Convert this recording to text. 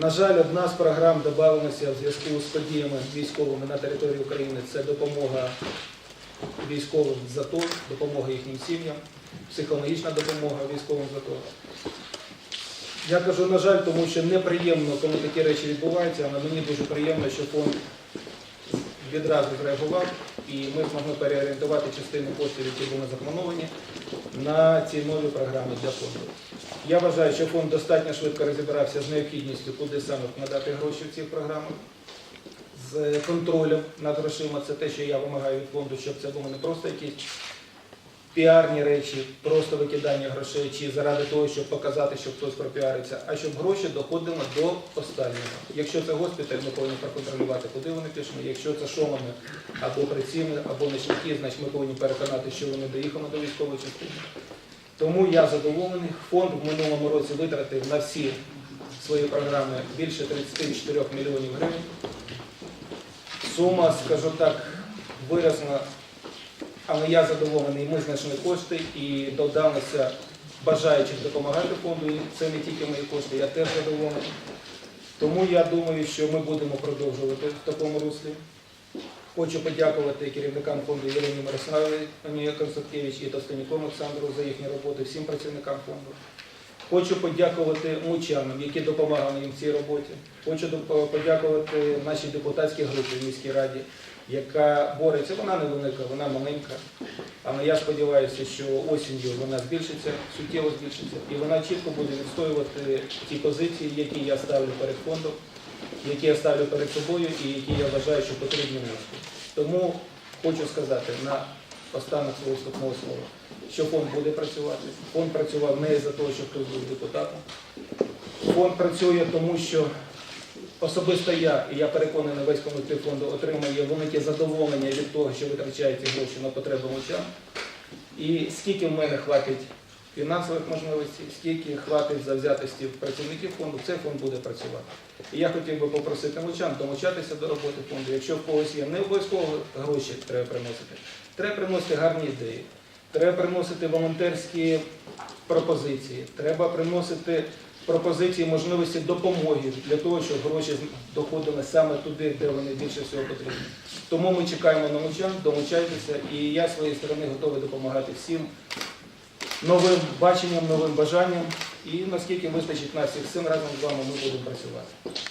На жаль, одна з програм додавалася в зв'язку з подіями військовими на території України. Це допомога військовим з АТО, допомога їхнім сім'ям, психологічна допомога військовим з АТО. Я кажу, на жаль, тому що неприємно, коли такі речі відбуваються, але мені дуже приємно, що фонд відразу зреагував і ми змогли переорієнтувати частину коштів, які були заплановані, на ці нові програми для фонду. Я вважаю, що фонд достатньо швидко розібрався з необхідністю, куди саме вкладати гроші в ці програми. З контролем над грошима це те, що я вимагаю від фонду, щоб це було не просто якісь піарні речі, просто викидання грошей чи заради того, щоб показати, що хтось пропіариться, а щоб гроші доходили до останнього. Якщо це госпіталь, ми повинні проконтролювати, куди вони пішли. Якщо це шоломи або приціли, або ночники, значить ми повинні переконати, що вони доїхали до військової частини. Тому я задоволений. Фонд в минулому році витратив на всі свої програми більше 34 мільйонів гривень. Сума, скажу так, виросла, але я задоволений. Ми знайшли кошти і додалося бажаючих допомагати фонду. Це не тільки мої кошти, я теж задоволений. Тому я думаю, що ми будемо продовжувати в такому руслі. Хочу подякувати керівникам фонду Єлені Мирославі Константевич і Тостаніку Олександру за їхню роботу, всім працівникам фонду. Хочу подякувати мучанам, які допомагали їм в цій роботі. Хочу доп- подякувати нашій депутатській групі в міській раді, яка бореться. Вона невелика, вона маленька. Але я сподіваюся, що осінню вона збільшиться, суттєво збільшиться, і вона чітко буде відстоювати ті позиції, які я ставлю перед фондом, які я ставлю перед собою і які я вважаю, що потрібні внести. Тому хочу сказати на останок свого вступного слова, що фонд буде працювати. Фонд працював не за того, щоб хтось був депутатом. Фонд працює тому, що особисто я, і я переконаний, весь колектив фонду отримає велике задоволення від того, що витрачає ці гроші на потреби моча. І скільки в мене хватить фінансових можливостей, скільки хватить завзятості працівників фонду, цей фонд буде працювати. І я хотів би попросити мочан долучатися до роботи фонду. Якщо в когось є не обов'язково гроші треба приносити, треба приносити гарні ідеї, треба приносити волонтерські пропозиції, треба приносити пропозиції можливості допомоги для того, щоб гроші доходили саме туди, де вони більше всього потрібні. Тому ми чекаємо на мочан, долучайтеся, і я з своєї сторони готовий допомагати всім новим баченням, новим бажанням. І наскільки вистачить нас всіх сил, разом з вами ми будемо працювати.